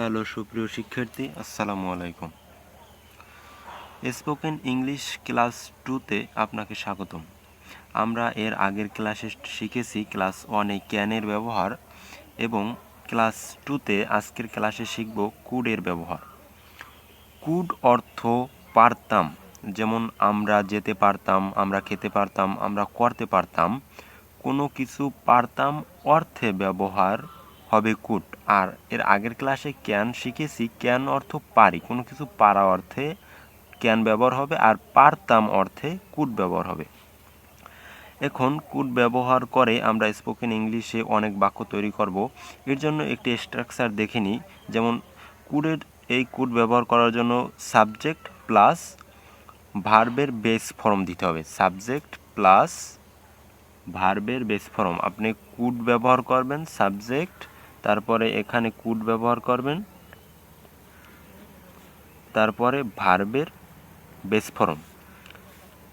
Hello, সুপ্রিয় শিক্ষার্থী, আসসালামু আলাইকুম। স্পোকেন ইংলিশ ক্লাস টুতে আপনাকে স্বাগতম। আমরা এর আগের ক্লাসে শিখেছি ক্লাস ওয়ানে ক্যানের ব্যবহার এবং ক্লাস টুতে আজকের ক্লাসে শিখব কুডের ব্যবহার। কুড অর্থ পারতাম, যেমন আমরা যেতে পারতাম, আমরা খেতে পারতাম, আমরা করতে পারতাম, কোনো কিছু পারতাম অর্থে ব্যবহার হবে কুট। আর এর আগের ক্লাসে ক্যান শিখেছি, ক্যান অর্থ পারি। কোনো কিছু পারা অর্থে ক্যান ব্যবহার হবে আর পারতাম অর্থে কুট ব্যবহার হবে। এখন কুট ব্যবহার করে আমরা স্পোকেন ইংলিশে অনেক বাক্য তৈরি করব। এর জন্য একটি স্ট্রাকচার দেখে নিই। যেমন কুডের এই কুট ব্যবহার করার জন্য সাবজেক্ট প্লাস ভার্বের বেস ফর্ম দিতে হবে। সাবজেক্ট প্লাস ভার্বের বেস ফর্ম আপনি কুড ব্যবহার করবেন সাবজেক্ট তারপরে এখানে কুড ব্যবহার করবেন। তারপরে ভার্বের বেস ফর্ম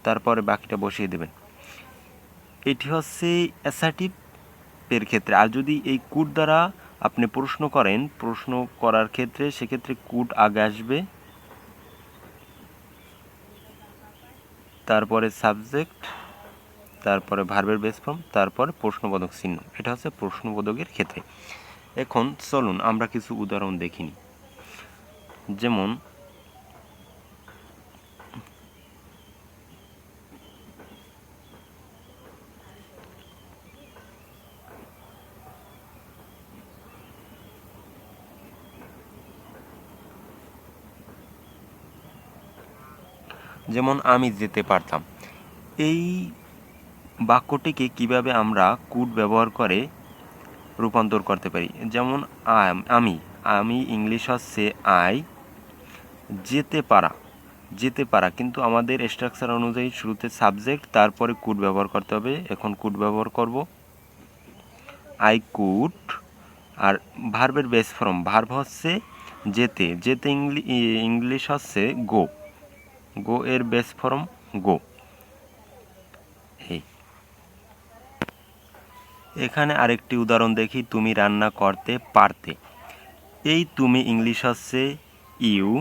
তারপরে বাকিটা বসিয়ে দেবেন। এটি হচ্ছে অ্যাসার্টিভ এর ক্ষেত্রে। আর যদি এই কুড দ্বারা আপনি প্রশ্ন করেন, প্রশ্ন করার ক্ষেত্রে সেক্ষেত্রে কুড আগে আসবে। তারপরে সাবজেক্ট তারপরে ভার্বের বেস ফর্ম তারপরে প্রশ্নবোধক চিহ্ন। এটা হচ্ছে প্রশ্নবোধকের ক্ষেত্রে। এখন চলুন, আমরা কিছু উদাহরণ দেখিনি যেমন যেমন, আমি যেতে পারতাম। এই বাক্যটিকে কীভাবে আমরা কুড ব্যবহার করে রূপান্তর করতে পারি। যেমন আম- আমি ইংলিশ হচ্ছে আই, যেতে পারা যেতে পারা। কিন্তু আমাদের স্ট্রাকচার অনুযায়ী শুরুতে সাবজেক্ট তারপরে কুড ব্যবহার করতে হবে। এখন কুড ব্যবহার করব। আই কুড আর ভার্বের বেস ফর্ম ভার্ব হচ্ছে যেতে যেতে ইংলি- ইংলিশ হচ্ছে গো গো এর বেস ফর্ম গো এখানে আরেকটি উদাহরণ দেখি, তুমি রান্না করতে পারতে। এই তুমি ইংলিশ হচ্ছে ইউ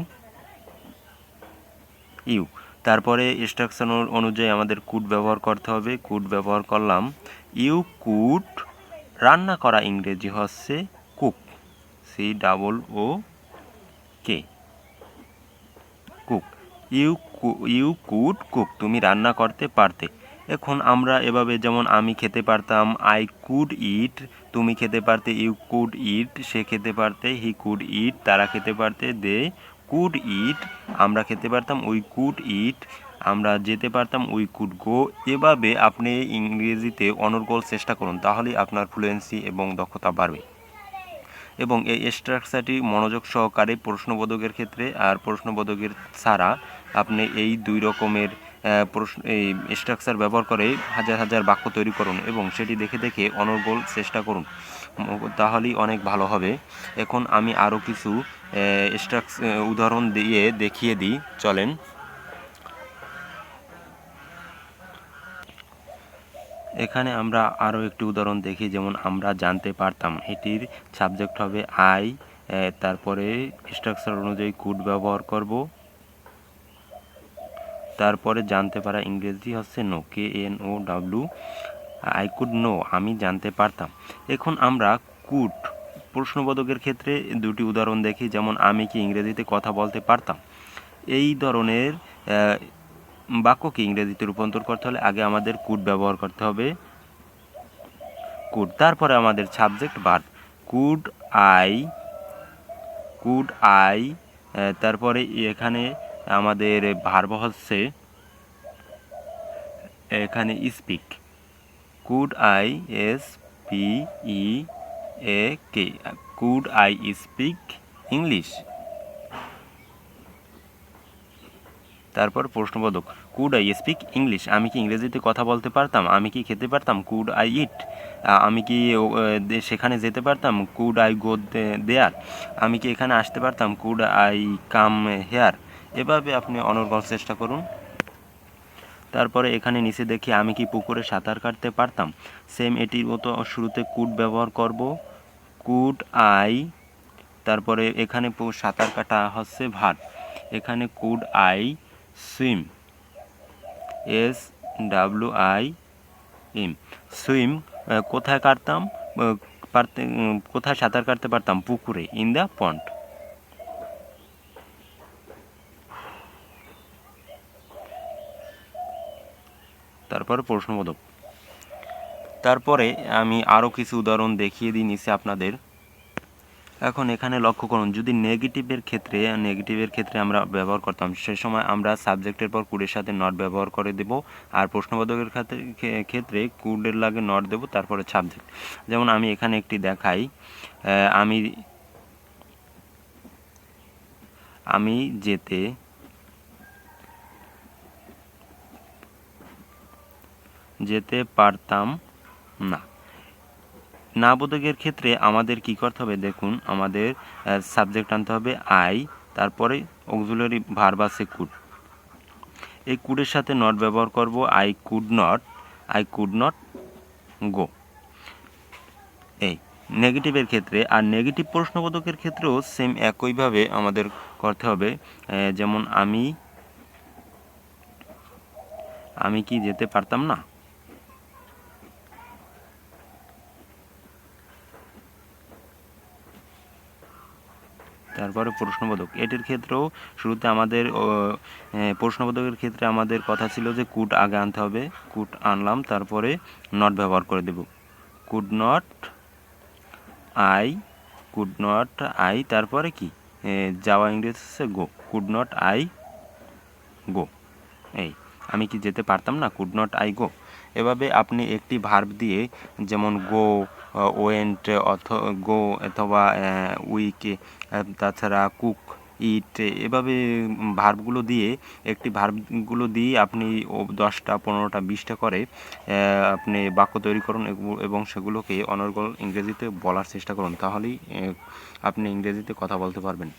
ইউ। তারপরে ইনস্ট্রাকশন অনুযায়ী আমাদের কুড ব্যবহার করতে হবে। কুড ব্যবহার করলাম ইউ কুড রান্না করা ইংরেজি হচ্ছে cook C double O K cook you you could cook তুমি রান্না করতে পারতে। এখন আমরা এভাবে যেমন আমি খেতে পারতাম আই কুড ইট তুমি খেতে পারতে ইউ কুড ইট সে খেতে পারতে হি কুড ইট তারা খেতে পারতে দে কুড ইট আমরা খেতে পারতাম উই কুড ইট আমরা যেতে পারতাম উই কুড গো এভাবে আপনি ইংরেজিতে অনর্গল চেষ্টা করুন তাহলেই আপনার ফ্লুয়েন্সি এবং দক্ষতা বাড়বে। এবং এই স্ট্রাকচারটি মনোযোগ সহকারে প্রশ্নবোধকের ক্ষেত্রে আর প্রশ্নবোধকের ছাড়া আপনি এই দুই রকমের প্রশ্ন এই স্ট্রাকচার ব্যবহার করে হাজার হাজার বাক্য তৈরি করুন এবং সেটি দেখে দেখে অনর্গল চেষ্টা করুন। তাহলেই অনেক ভালো হবে। এখন আমি আরও কিছু স্ট্রাকচ উদাহরণ দিয়ে দেখিয়ে দিই। চলেন। এখানে আমরা আরও একটি উদাহরণ দেখি, যেমন আমরা জানতে পারতাম। এটির সাবজেক্ট হবে আই তারপরে স্ট্রাকচার অনুযায়ী কুড ব্যবহার করব। তারপরে জানতে পারা ইংরেজি হচ্ছে know K N O W I could know আমি জানতে পারতাম। এখন আমরা কুড প্রশ্নবোধকের ক্ষেত্রে দুটি উদাহরণ দেখি, যেমন আমি কি ইংরেজিতে কথা বলতে পারতাম? এই ধরনের বাক্যকে ইংরেজিতে রূপান্তর করতে হলে আগে আমাদের কুড ব্যবহার করতে হবে। কুড তারপরে আমাদের subject verb could I could I তারপরে এখানে আমাদের ভার্ব হচ্ছে এখানে speak could I S P E A K could I speak English তারপর প্রশ্নবোধক কুড আই স্পিক ইংলিশ আমি কি ইংরেজিতে কথা বলতে পারতাম? আমি কি খেতে পারতাম? কুড আই ইট আমি কি সেখানে যেতে পারতাম? কুড আই গো দেয়ার আমি কি এখানে আসতে পারতাম? কুড আই কাম হেয়ার এভাবে আপনি অনর্গল চেষ্টা করুন। তারপরে এখানে নিচে দেখি আমি কি পুকুরে সাঁতার কাটতে পারতাম। সেম এটির মতো শুরুতে কুড ব্যবহার করব। কুড আই, তারপরে এখানে সাঁতার কাটা হচ্ছে ভার এখানে could I, swim. S W I, M. Swim কোথায় কাটতাম? কোথায় সাঁতার কাটতে পারতাম? পুকুরে, ইন দ্য পন্ড। তারপরে প্রশ্নবোধক। তারপরে আমি আরও কিছু উদাহরণ দেখিয়ে দিই নিচে আপনাদের। এখন এখানে লক্ষ্য করুন, যদি নেগেটিভের ক্ষেত্রে নেগেটিভের ক্ষেত্রে আমরা ব্যবহার করতাম, সে সময় আমরা সাবজেক্টের পর কুডের সাথে নট ব্যবহার করে দেব। আর প্রশ্নবোধকের ক্ষেত্রে কুডের লাগে নট দেব, তারপরে সাবজেক্ট যেমন আমি এখানে একটি দেখাই আমি আমি যেতে যেতে পারতাম না। না বোধকের ক্ষেত্রে আমাদের কি করতে হবে? দেখুন, আমাদের সাবজেক্ট আনতে হবে আই তারপরে অক্সুলারি ভার্ব আছে কুড এই কুডের সাথে নট ব্যবহার করব। I could not I could not go এই নেগেটিভের ক্ষেত্রে, আর নেগেটিভ প্রশ্নবোধকের ক্ষেত্রেও সেম একইভাবে আমাদের করতে হবে। যেমন আমি আমি কি যেতে পারতাম না? তারপরে প্রশ্নবোধক। এটির ক্ষেত্রেও শুরুতে আমাদের প্রশ্নবোধকের ক্ষেত্রে আমাদের কথা ছিল যে কুট আগে আনতে হবে, কুট আনলাম, তারপরে নট ব্যবহার করে দেব। Could not I could not I, তারপরে কি? যাওয়া ইংরেজি হচ্ছে go could not I go এই। আমি কি যেতে পারতাম না? কুড নট আই গো এভাবে আপনি একটি ভার্ব দিয়ে যেমন গো ওয়েন্ট অথ গো অথবা উইক তাছাড়া কুক ইট এভাবে ভার্বগুলো দিয়ে, একটি ভার্বগুলো দিয়ে আপনি দশটা, পনেরোটা, বিশটা করে আপনি বাক্য তৈরি করুন এবং সেগুলোকে অনর্গল ইংরেজিতে বলার চেষ্টা করুন। তাহলেই আপনি ইংরেজিতে কথা বলতে পারবেন।